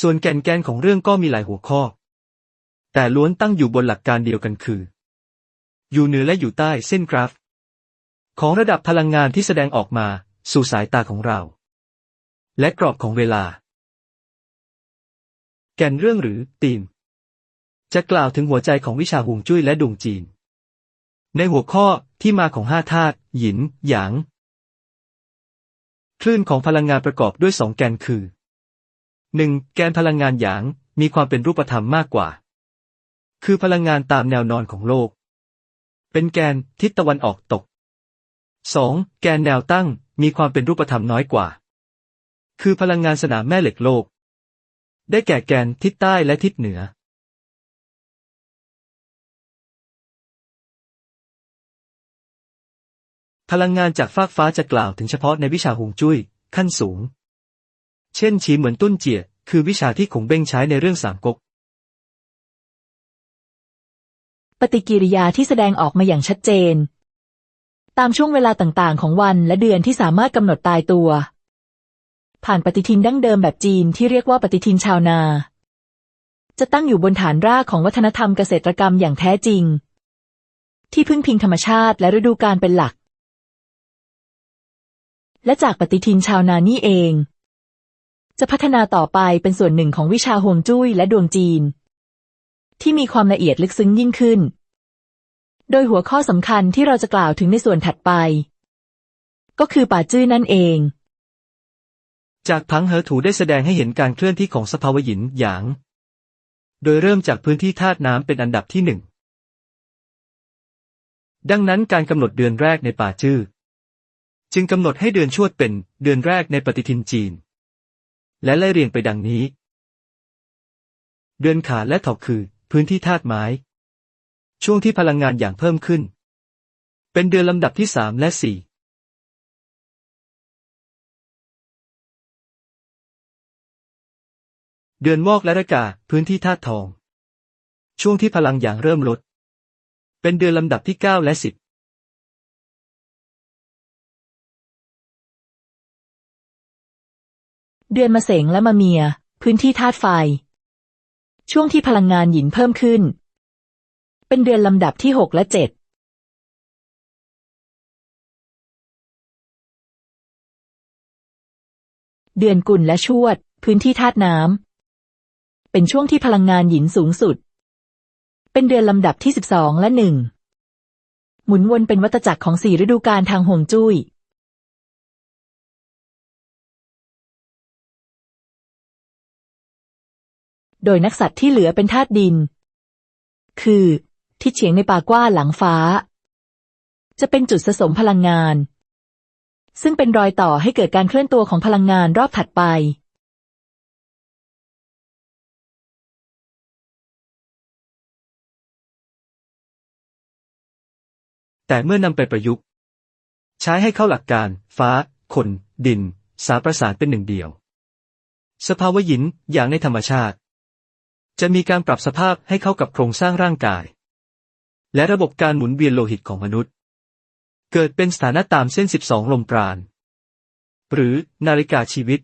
ส่วนแก่นแกนของเรื่องก็มีหลายหัวข้อ แต่ล้วนตั้งอยู่บนหลักการเดียวกันคือ อยู่เหนือและอยู่ใต้เส้นกราฟ ของระดับพลังงานที่แสดงออกมาสู่สายตาของเรา และกรอบของเวลา แก่นเรื่องหรือธีม จะกล่าวถึงหัวใจของวิชาฮวงจุ้ยและดวงจีน ในหัวข้อที่มาของห้าธาตุหยิน หยาง คลื่นของพลังงานประกอบด้วยสองแกนคือ 1. แกนพลังงานหยาง มีความเป็นรูปธรรมมากกว่า คือพลังงานตามแนวนอนของโลก เป็นแกนทิศตะวันออกตก 2. แกนแนวตั้ง มีความเป็นรูปธรรมน้อยกว่า คือพลังงานสนามแม่เหล็กโลก ได้แก่แกนทิศใต้และทิศเหนือ พลังงานจากฟากฟ้าจะกล่าวถึงเฉพาะในวิชาฮวงจุ้ย ขั้นสูง เช่นฉีเหมือนตุ้นเจี๋ยคือวิชาที่ขงเบ้งใช้ในเรื่องสามก๊กปฏิกิริยาที่แสดงออกมาอย่างชัดเจน ตามช่วงเวลาต่างๆ ของวันและเดือนที่สามารถกำหนดตายตัว ผ่านปฏิทินดั้งเดิมแบบจีนที่เรียกว่าปฏิทินชาวนา จะตั้งอยู่บนฐานรากของวัฒนธรรมเกษตรกรรมอย่างแท้จริง ที่พึ่งพิงธรรมชาติและฤดูกาลเป็นหลัก และจากปฏิทินชาวนานี่เอง จะพัฒนาต่อไปเป็นส่วนหนึ่งของวิชาฮวงจุ้ยและดวงจีน ที่มีความละเอียดลึกซึ้งยิ่งขึ้น โดยหัวข้อสำคัญที่เราจะกล่าวถึงในส่วนถัดไป ก็คือป่าจื้อนั่นเอง จากพังเหอถูได้แสดงให้เห็นการเคลื่อนที่ของสภาวะหยินหยาง โดยเริ่มจากพื้นที่ธาตุน้ำเป็นอันดับที่หนึ่งดังนั้นการกำหนดเดือนแรกในป่าจื้อจึงกำหนดให้เดือนชวดเป็นเดือนแรกในปฏิทินจีน และไล่เรียงไปดังนี้ เดือนขาและถอกคือ พื้นที่ธาตุไม้ ช่วงที่พลังงานอย่างเพิ่มขึ้น เป็นเดือนลำดับที่สามและสี่เดือนวอกและระกาพื้นที่ธาตุทอง ช่วงที่พลังอย่างเริ่มลด เป็นเดือนลำดับที่เก้าและสิบ เดือนมะเสงและมะเมีย พื้นที่ธาตุไฟ ช่วงที่พลังงานหยินเพิ่มขึ้น เป็นเดือนลำดับที่หกและเจ็ดเดือนกุลและชวด พื้นที่ธาตุน้ำเป็นช่วงที่พลังงานหยินสูงสุด เป็นเดือนลำดับที่สิบสองและหนึ่งหมุนวนเป็นวัฏจักรของสี่ฤดูกาลทางห่วงจุ้ย โดยนักสัตว์ที่เหลือเป็นธาตุดิน คือทิศเฉียงในป่ากว้าหลังฟ้า จะเป็นจุดสะสมพลังงาน ซึ่งเป็นรอยต่อให้เกิดการเคลื่อนตัวของพลังงานรอบถัดไป แต่เมื่อนำไปประยุกต์ ใช้ให้เข้าหลักการ ฟ้า คน ดิน สาประสานเป็นหนึ่งเดียว สภาวะหยินอย่างในธรรมชาติ จะมีการปรับสภาพให้เข้ากับโครงสร้างร่างกาย และระบบการหมุนเวียนโลหิตของมนุษย์ เกิดเป็นสถานะตามเส้น 12 ลมปราณ หรือนาฬิกาชีวิต